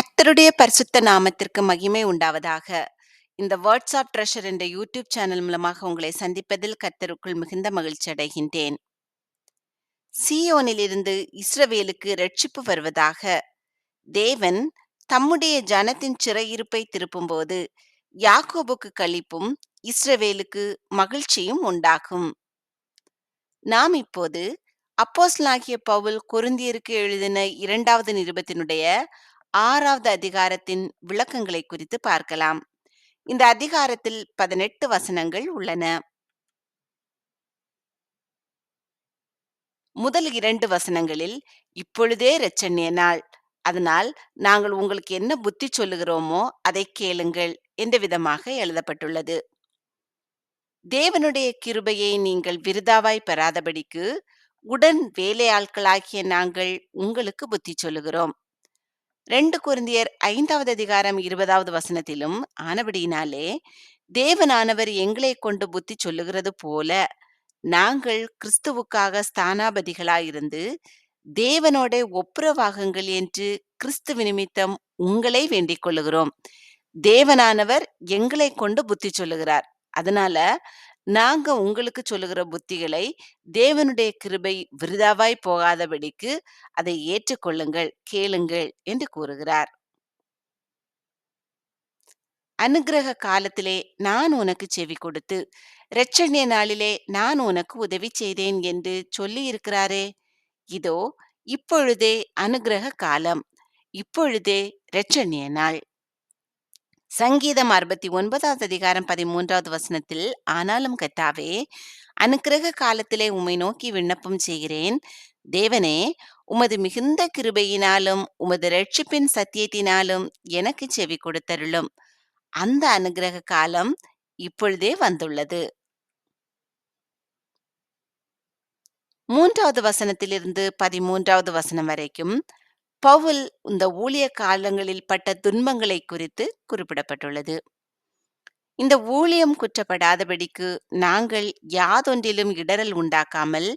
கர்த்தருடைய பரிசுத்த நாமத்திற்கு மகிமை உண்டாவதாக. இந்த வேர்ட்ஸ் ஆஃப் ட்ரெஷர் என்ற யூடியூப் சேனல் மூலமாக உங்களை சந்திப்பதில் கர்த்தருக்குள் மிகுந்த மகிழ்ச்சி அடைகின்றேன். சியோனிலிருந்து இஸ்ரவேலுக்கு ரட்சிப்பு வருவதாக. தேவன் தம்முடைய ஜனத்தின் சிறையிருப்பை திருப்பும்போது யாக்கோபுக்கு களிப்பும் இஸ்ரவேலுக்கு மகிழ்ச்சியும் உண்டாகும். நாம் இப்போது அப்போஸ்லாகிய பவுல் கொருந்தியருக்கு எழுதின இரண்டாவது நிருபத்தினுடைய ஆறாவது அதிகாரத்தின் விளக்கங்களை குறித்து பார்க்கலாம். இந்த அதிகாரத்தில் பதினெட்டு வசனங்கள் உள்ளன. முதல் இரண்டு வசனங்களில் இப்பொழுதே இரட்சணிய நாள் அதனால் நாங்கள் உங்களுக்கு என்ன புத்தி சொல்லுகிறோமோ அதை கேளுங்கள் என்ற விதமாக எழுதப்பட்டுள்ளது. தேவனுடைய கிருபையை நீங்கள் விருதாவாய் பெறாதபடிக்கு உடன் வேலையாட்களாகிய நாங்கள் உங்களுக்கு புத்தி சொல்லுகிறோம். ரெண்டு குருந்தியர் ஐந்தாவது அதிகாரம் இருபதாவது வசனத்திலும் ஆனபடியினாலே தேவனானவர் எங்களை கொண்டு புத்தி சொல்லுகிறது போல நாங்கள் கிறிஸ்துவுக்காக ஸ்தானாபதிகளாயிருந்து தேவனோட ஒப்புரவாகுங்கள் என்று கிறிஸ்து நிமித்தம் உங்களை வேண்டிக் கொள்ளுகிறோம். தேவனானவர் எங்களை கொண்டு புத்தி சொல்லுகிறார். அதனால நாங்க உங்களுக்கு சொல்லுகிற புத்திகளை தேவனுடைய கிருபை விருதாவாய் போகாதபடிக்கு அதை ஏற்றுக்கொள்ளுங்கள், கேளுங்கள் என்று கூறுகிறார். அனுகிரக காலத்திலே நான் உனக்கு செவி கொடுத்து இரட்சணிய நாளிலே நான் உனக்கு உதவி செய்தேன் என்று சொல்லி இருக்கிறாரே இதோ இப்பொழுதே அனுகிரக காலம் இப்பொழுதே இரட்சணிய நாள் சங்கீதம் அறுபத்தி ஒன்பதாவது அதிகாரம் பதிமூன்றாவது வசனத்தில் ஆனாலும் கத்தாவே அனுக்கிரக காலத்திலே உம்மை நோக்கி விண்ணப்பம் செய்கிறேன். தேவனே உமது மிகுந்த கிருபையினாலும் உமது ரட்சிப்பின் சத்தியத்தினாலும் எனக்கு செவி கொடுத்தருளும். அந்த அனுகிரக காலம் இப்பொழுதே வந்துள்ளது. மூன்றாவது வசனத்திலிருந்து பதிமூன்றாவது வசனம் வரைக்கும் பவுல் இந்த ஊழிய காலங்களில் பட்ட துன்பங்களை குறித்து குறிப்பிடப்பட்டுள்ளது. இந்த ஊழியம் குற்றப்படாதபடிக்கு நாங்கள் யாதொன்றிலும் இடரல் உண்டாக்காமல்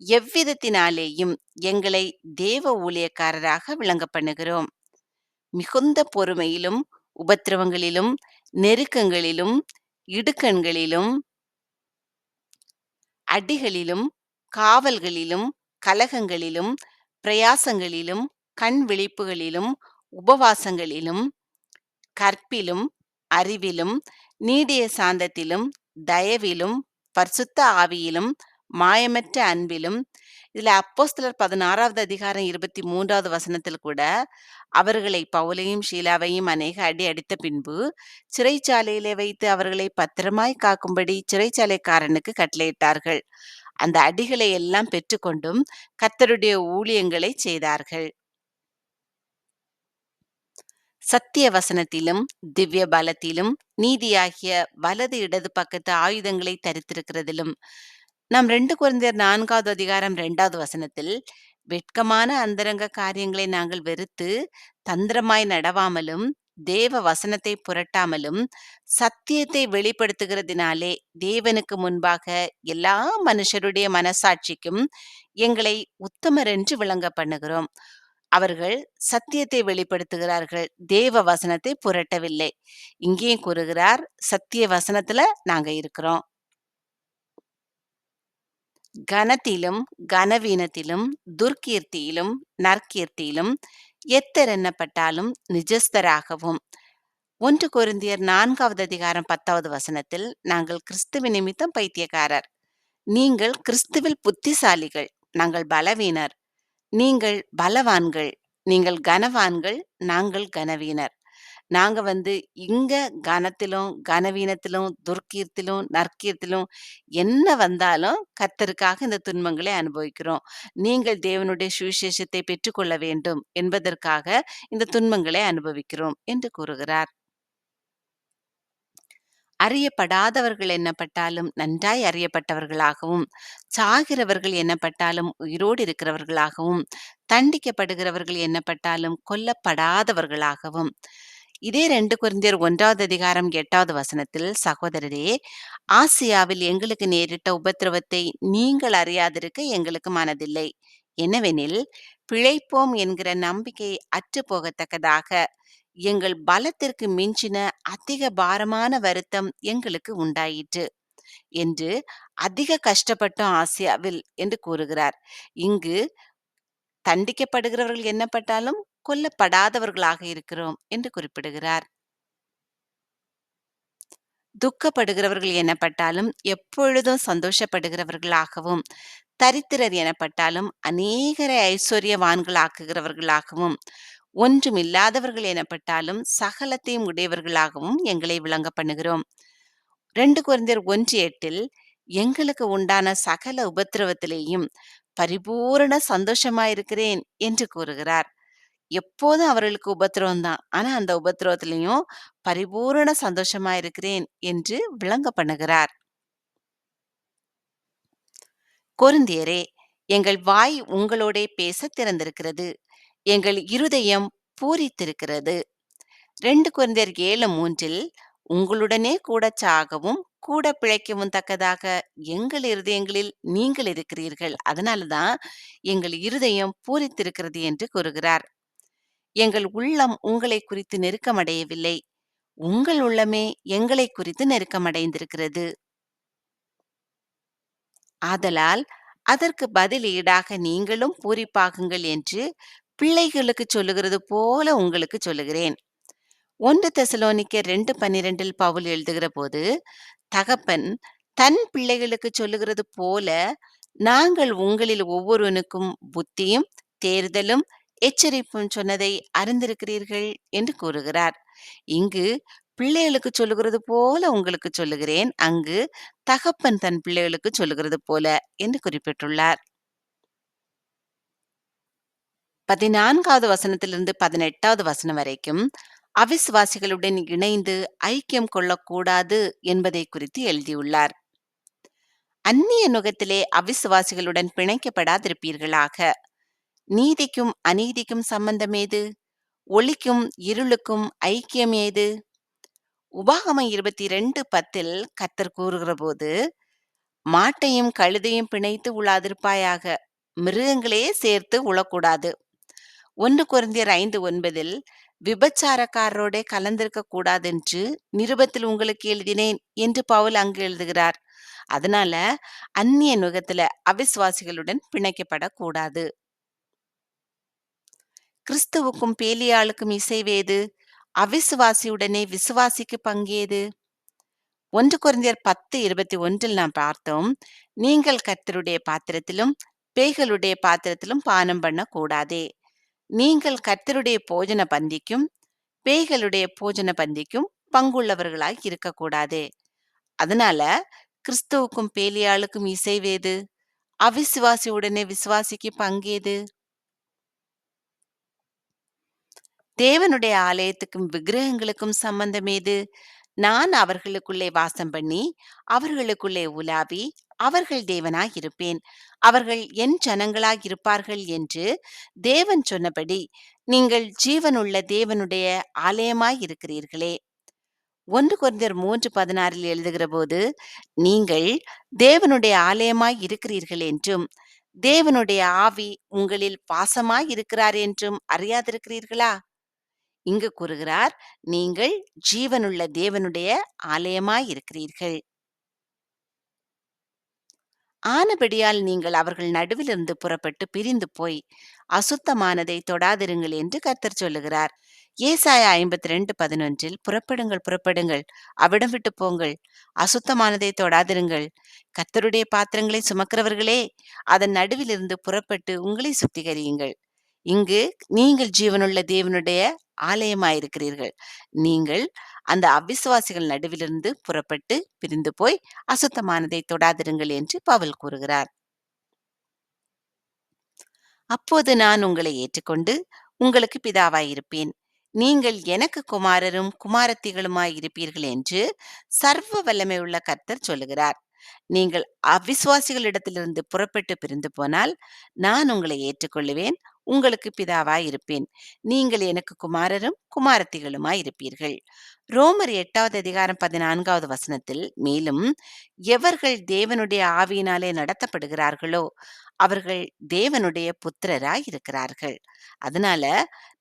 எவ்விதத்தினாலேயும் எங்களை தேவ ஊழியக்காரராக விளங்க பண்ணுகிறோம். மிகுந்த பொறுமையிலும் உபத்திரவங்களிலும் நெருக்கங்களிலும் இடுக்கண்களிலும் அடிகளிலும் காவல்களிலும் கலகங்களிலும் பிரயாசங்களிலும் கண் விழிப்புகளிலும் உபவாசங்களிலும் கற்பிலும் அறிவிலும் நீடிய சாந்தத்திலும் தயவிலும் பரிசுத்த ஆவியிலும் மாயமற்ற அன்பிலும் இதுல அப்போஸ்தலர் பதினாறாவது அதிகாரம் இருபத்தி மூன்றாவது வசனத்தில் கூட அவர்களை பவுலையும் ஷீலாவையும் அநேக அடி அடித்த பின்பு சிறைச்சாலையிலே வைத்து அவர்களை பத்திரமாய் காக்கும்படி சிறைச்சாலைக்காரனுக்கு கட்டளையிட்டார்கள். அந்த அடிகளை எல்லாம் பெற்றுக்கொண்டும் கர்த்தருடைய ஊழியங்களை செய்தார்கள். சத்திய வசனத்திலும் திவ்ய பலத்திலும் நீதியாகிய வலது இடது பக்கத்து ஆயுதங்களை தரித்திருக்கிறதிலும். நாம் ரெண்டு குழந்தையர் நான்காவது அதிகாரம் இரண்டாவது வசனத்தில் வெட்கமான அந்தரங்க காரியங்களை நாங்கள் வெறுத்து தந்திரமாய் நடவாமலும் தேவ வசனத்தை புரட்டாமலும் சத்தியத்தை வெளிப்படுத்துகிறதினாலே தேவனுக்கு முன்பாக எல்லா மனுஷருடைய மனசாட்சிக்கும் எங்களை உத்தமர் என்று விளங்க பண்ணுகிறோம். அவர்கள் சத்தியத்தை வெளிப்படுத்துகிறார்கள். தேவ வசனத்தை புரட்டவில்லை. இங்கேயும் கூறுகிறார் சத்திய வசனத்துல நாங்க இருக்கிறோம். கனத்திலும் கனவீனத்திலும் துர்கீர்த்தியிலும் நற்கீர்த்தியிலும் எத்தர் எண்ணப்பட்டாலும் நிஜஸ்தராகவும். ஒன்று குருந்தியர் நான்காவது அதிகாரம் பத்தாவது வசனத்தில் நாங்கள் கிறிஸ்துவ நிமித்தம் பைத்தியக்காரர். நீங்கள் கிறிஸ்துவில் புத்திசாலிகள். நாங்கள் பலவீனர். நீங்கள் பலவான்கள் நீங்கள் கனவான்கள் நாங்கள் கனவீனர். நாங்க வந்து இங்க கனத்திலும் கனவீனத்திலும் துர்க்கீர்த்திலும் நற்கீர்த்திலும் என்ன வந்தாலும் கர்த்தருக்காக இந்த துன்பங்களை அனுபவிக்கிறோம். நீங்கள் தேவனுடைய சுவிசேஷத்தை பெற்றுக்கொள்ள வேண்டும் என்பதற்காக இந்த துன்பங்களை அனுபவிக்கிறோம் என்று கூறுகிறார். அறியப்படாதவர்கள் எண்ணப்பட்டாலும் நன்றாய் அறியப்பட்டவர்களாகவும் சாகிறவர்கள் எண்ணப்பட்டாலும் உயிரோடு இருக்கிறவர்களாகவும் தண்டிக்கப்படுகிறவர்கள் எண்ணப்பட்டாலும் கொல்லப்படாதவர்களாகவும். இதே ரெண்டு குருந்தியர் ஒன்றாவது அதிகாரம் எட்டாவது வசனத்தில் சகோதரரே ஆசியாவில் எங்களுக்கு நேரிட்ட உபத்திரவத்தை நீங்கள் அறியாதிருக்க எங்களுக்கு மனதில்லை. என்னவெனில் பிழைப்போம் என்கிற நம்பிக்கை அற்று போகத்தக்கதாக எங்கள் பலத்திற்கு மிஞ்சின அதிக பாரமான வருத்தம் எங்களுக்கு உண்டாயிற்று என்று அதிக கஷ்டப்பட்டோம் ஆசியாவில் என்று கூறுகிறார். இங்கு தண்டிக்கப்படுகிறவர்கள் என்னப்பட்டாலும் கொல்லப்படாதவர்களாக இருக்கிறோம் என்று குறிப்பிடுகிறார். துக்கப்படுகிறவர்கள் எனப்பட்டாலும் எப்பொழுதும் சந்தோஷப்படுகிறவர்களாகவும் தரித்திரர் எனப்பட்டாலும் அநேகரை ஐஸ்வர்யவான்களாக்குகிறவர்களாகவும் ஒன்றுமில்லாதவர்கள் எனப்பட்டாலும் சகலத்தையும் உடையவர்களாகவும் எங்களை விளங்க பண்ணுகிறோம். ரெண்டு குழந்தையர் ஒன்று எட்டில் எங்களுக்கு உண்டான சகல உபத்திரவத்திலேயும் பரிபூரண சந்தோஷமாயிருக்கிறேன் என்று கூறுகிறார். எப்போதும் அவர்களுக்கு உபத்திரவம் தான். ஆனா அந்த உபத்திரவத்திலையும் பரிபூரண சந்தோஷமா இருக்கிறேன் என்று விளங்க பண்ணுகிறார். கொருந்தியரே எங்கள் வாய் உங்களோடே பேச திறந்திருக்கிறது. எங்கள் இருதயம் பூரித்திருக்கிறது. ரெண்டு குழந்தையர் ஏழு மூன்றில் உங்களுடனே கூட சாகவும் கூட பிழைக்கவும் தக்கதாக எங்கள் இருதயங்களில் நீங்கள் இருக்கிறீர்கள். அதனால்தான் எங்கள் இருதயம் பூரித்திருக்கிறது என்று கூறுகிறார். எங்கள் உள்ளம் உங்களை குறித்து நெருக்கமடையவில்லை. உங்கள் உள்ளமே எங்களை குறித்து நெருக்கமடைந்திருக்கிறது. ஆதலால் அதற்கு பதில் ஈடாக நீங்களும் பூரிப்பாகுங்கள் என்று பிள்ளைகளுக்கு சொல்லுகிறது போல உங்களுக்கு சொல்லுகிறேன். ஒன்று தெசலோனிக்க ரெண்டு பன்னிரெண்டில் பவுல் எழுதுகிற போது தகப்பன் தன் பிள்ளைகளுக்கு சொல்லுகிறது போல நாங்கள் உங்களில் ஒவ்வொருவனுக்கும் புத்தியும் தேர்தலும் எச்சரிப்பும் சொன்னதை அறிந்திருக்கிறீர்கள் என்று கூறுகிறார். இங்கு பிள்ளைகளுக்கு சொல்லுகிறது போல உங்களுக்கு சொல்லுகிறேன். அங்கு தகப்பன் தன் பிள்ளைகளுக்கு சொல்லுகிறது போல என்று குறிப்பிட்டுள்ளார். பதினான்காவது வசனத்திலிருந்து பதினெட்டாவது வசனம் வரைக்கும் அவிசுவாசிகளுடன் இணைந்து ஐக்கியம் கொள்ளக்கூடாது என்பதை குறித்து எழுதியுள்ளார். அந்நிய நுகத்திலே அவிசுவாசிகளுடன் பிணைக்கப்படாதிருப்பீர்களாக. நீதிக்கும் அநீதிக்கும் சம்பந்தம் ஏது? ஒளிக்கும் இருளுக்கும் ஐக்கியம் ஏது? உபாகமம் இருபத்தி ரெண்டு பத்தில் கத்தர் கூறுகிற போது மாட்டையும் கழுதையும் பிணைத்து உழாதிருப்பாயாக மிருகங்களே சேர்த்து உழக்கூடாது. ஒன்று குறைந்தியர் ஐந்து ஒன்பதில் விபச்சாரக்காரரோட கலந்திருக்க கூடாதென்று நிருபத்தில் உங்களுக்கு எழுதினேன் என்று பவுல் அங்கு எழுதுகிறார். அதனால அந்நிய நுகத்துல அவிஸ்வாசிகளுடன் பிணைக்கப்படக்கூடாது. கிறிஸ்துவுக்கும் பேலியாளுக்கும் இசைவேது அவிசுவாசியுடனே விசுவாசிக்கு பங்கேது? ஒன்று குறைந்தியர் பத்து இருபத்தி ஒன்றில் நாம் பார்த்தோம் நீங்கள் கர்த்தருடைய பாத்திரத்திலும் பேய்களுடைய பாத்திரத்திலும் பானம் பண்ண கூடாதே நீங்கள் கர்த்தருடைய போஜன பந்திக்கும் பேய்களுடைய போஜன பந்திக்கும் பங்குள்ளவர்களாய் இருக்கக்கூடாதே. அதனால கிறிஸ்துவுக்கும் பேலியாளுக்கும் இசைவேது அவிசுவாசியுடனே விசுவாசிக்கு பங்கேது தேவனுடைய ஆலயத்துக்கும் விக்கிரகங்களுக்கும் சம்பந்தம் ஏது நான் அவர்களுக்குள்ளே வாசம் பண்ணி அவர்களுக்குள்ளே உலாவி அவர்கள் தேவனாயிருப்பேன் அவர்கள் என் ஜனங்களாயிருப்பார்கள் என்று தேவன் சொன்னபடி நீங்கள் ஜீவனுள்ள தேவனுடைய ஆலயமாயிருக்கிறீர்களே ஒன்று குறைந்தர் மூன்று பதினாறில் எழுதுகிற போது நீங்கள் தேவனுடைய ஆலயமாய் இருக்கிறீர்கள் என்றும் தேவனுடைய ஆவி உங்களில் பாசமாய் இருக்கிறார் என்றும் அறியாதிருக்கிறீர்களா? இங்கு கூறுகிறார் நீங்கள் ஜீவனுள்ள தேவனுடைய ஆலயமாய் இருக்கிறீர்கள். ஆனபடியால் நீங்கள் அவர்கள் நடுவிலிருந்து புறப்பட்டு பிரிந்து போய் அசுத்தமானதை தொடாதிருங்கள் என்று கர்த்தர் சொல்லுகிறார். ஏசாயா ஐம்பத்தி ரெண்டு பதினொன்றில் புறப்படுங்கள் புறப்படுங்கள் அவிடம் விட்டு போங்கள் அசுத்தமானதை தொடாதிருங்கள். கர்த்தருடைய பாத்திரங்களை சுமக்கிறவர்களே அதன் நடுவிலிருந்து புறப்பட்டு உங்களை சுத்திகரியுங்கள். இங்கு நீங்கள் ஜீவனுள்ள தேவனுடைய ஆலயமாயிருக்கிறீர்கள். நீங்கள் அந்த அவிசுவாசிகள் நடுவிலிருந்து புறப்பட்டு பிரிந்து போய் அசுத்தமானதை தொடாதிருங்கள் என்று பவுல் கூறுகிறார். அப்போது நான் உங்களை ஏற்றுக்கொண்டு உங்களுக்கு பிதாவாயிருப்பேன். நீங்கள் எனக்கு குமாரரும் குமாரத்திகளுமாய் இருப்பீர்கள் என்று சர்வ வல்லமை உள்ள கர்த்தர் சொல்லுகிறார். நீங்கள் அவிசுவாசிகளிடத்திலிருந்து புறப்பட்டு பிரிந்து போனால் நான் உங்களை ஏற்றுக்கொள்ளுவேன். உங்களுக்கு பிதாவாய் இருப்பேன். நீங்கள் எனக்கு குமாரரும் குமாரத்திகளுமாய் இருப்பீர்கள். ரோமர் எட்டாவது அதிகாரம் பதினான்காவது வசனத்தில் மேலும் எவர்கள் தேவனுடைய ஆவியினாலே நடத்தப்படுகிறார்களோ அவர்கள் தேவனுடைய புத்திரராய் இருக்கிறார்கள். அதனால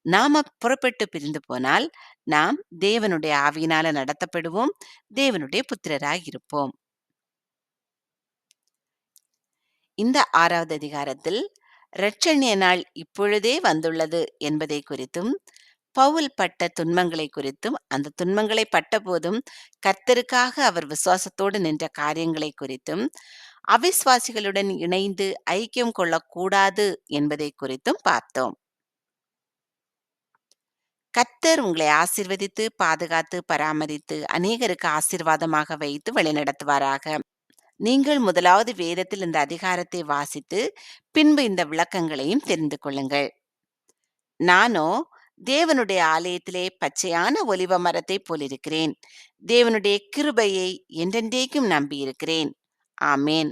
நாம புறப்பட்டு பிரிந்து போனால் நாம் தேவனுடைய ஆவியினால நடத்தப்படுவோம் தேவனுடைய புத்திரராய் இருப்போம். இந்த ஆறாவது அதிகாரத்தில் இரட்சணிய நாள் இப்பொழுதே வந்துள்ளது என்பதை குறித்தும் பவுல் பட்ட துன்பங்களை குறித்தும் அந்த துன்பங்களை பட்டபோதும் கர்த்தருக்காக அவர் விசுவாசத்தோடு நின்ற காரியங்களை குறித்தும் அவிசுவாசிகளுடன் இணைந்து ஐக்கியம் கொள்ளக்கூடாது என்பதை குறித்தும் பார்த்தோம். கர்த்தர் உங்களை ஆசிர்வதித்து பாதுகாத்து பராமரித்து அநேகருக்கு ஆசிர்வாதமாக வைத்து வழிநடத்துவாராக. நீங்கள் முதலாவது வேதத்தில் இந்த அதிகாரத்தை வாசித்து பின்பு இந்த விளக்கங்களையும் தெரிந்து கொள்ளுங்கள். நானோ தேவனுடைய ஆலயத்திலே பச்சையான ஒலிவ மரத்தை போலிருக்கிறேன். தேவனுடைய கிருபையை என்றென்றைக்கும் நம்பியிருக்கிறேன். ஆமேன்.